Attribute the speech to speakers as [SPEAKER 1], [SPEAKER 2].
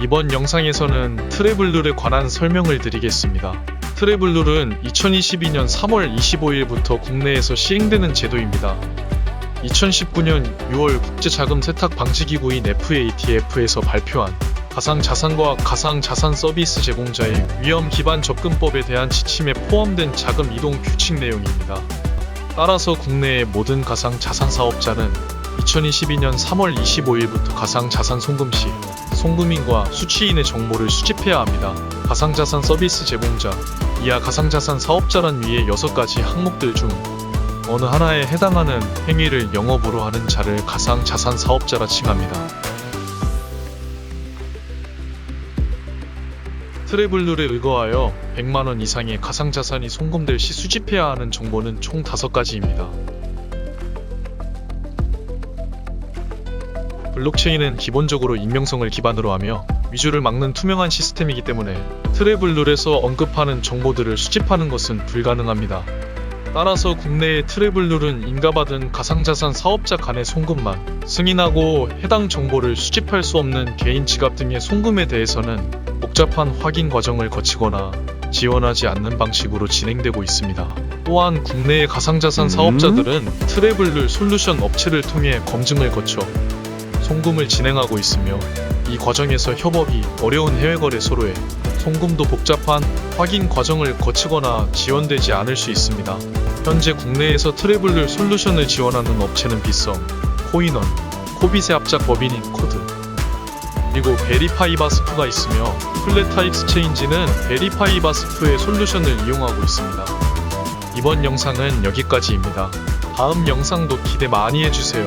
[SPEAKER 1] 이번 영상에서는 트래블룰에 관한 설명을 드리겠습니다. 트래블룰은 2022년 3월 25일부터 국내에서 시행되는 제도입니다. 2019년 6월 국제자금세탁방지기구인 FATF에서 발표한 가상자산과 가상자산 서비스 제공자의 위험 기반 접근법에 대한 지침에 포함된 자금 이동 규칙 내용입니다. 따라서 국내의 모든 가상자산 사업자는 2022년 3월 25일부터 가상자산 송금 시 송금인과 수취인의 정보를 수집해야 합니다. 가상자산 서비스 제공자, 이하 가상자산 사업자란 위의 6가지 항목들 중 어느 하나에 해당하는 행위를 영업으로 하는 자를 가상자산 사업자라 칭합니다. 트래블룰에 의거하여 100만원 이상의 가상자산이 송금될 시 수집해야 하는 정보는 총 5가지입니다. 블록체인은 기본적으로 익명성을 기반으로 하며 위조를 막는 투명한 시스템이기 때문에 트래블룰에서 언급하는 정보들을 수집하는 것은 불가능합니다. 따라서 국내의 트래블룰은 인가받은 가상자산 사업자 간의 송금만 승인하고 해당 정보를 수집할 수 없는 개인 지갑 등의 송금에 대해서는 복잡한 확인 과정을 거치거나 지원하지 않는 방식으로 진행되고 있습니다. 또한 국내의 가상자산
[SPEAKER 2] 음?
[SPEAKER 1] 사업자들은 트래블룰 솔루션 업체를 통해 검증을 거쳐 송금을 진행하고 있으며 이 과정에서 협업이 어려운 해외 거래소로에 송금도 복잡한 확인 과정을 거치거나 지원되지 않을 수 있습니다. 현재 국내에서 트래블룰 솔루션을 지원하는 업체는 빗썸, 코인원, 코빗의 합작 법인인 코드, 그리고 베리파이바스프가 있으며 플레타 익스체인지는 베리파이바스프의 솔루션을 이용하고 있습니다. 이번 영상은 여기까지입니다. 다음 영상도 기대 많이 해주세요.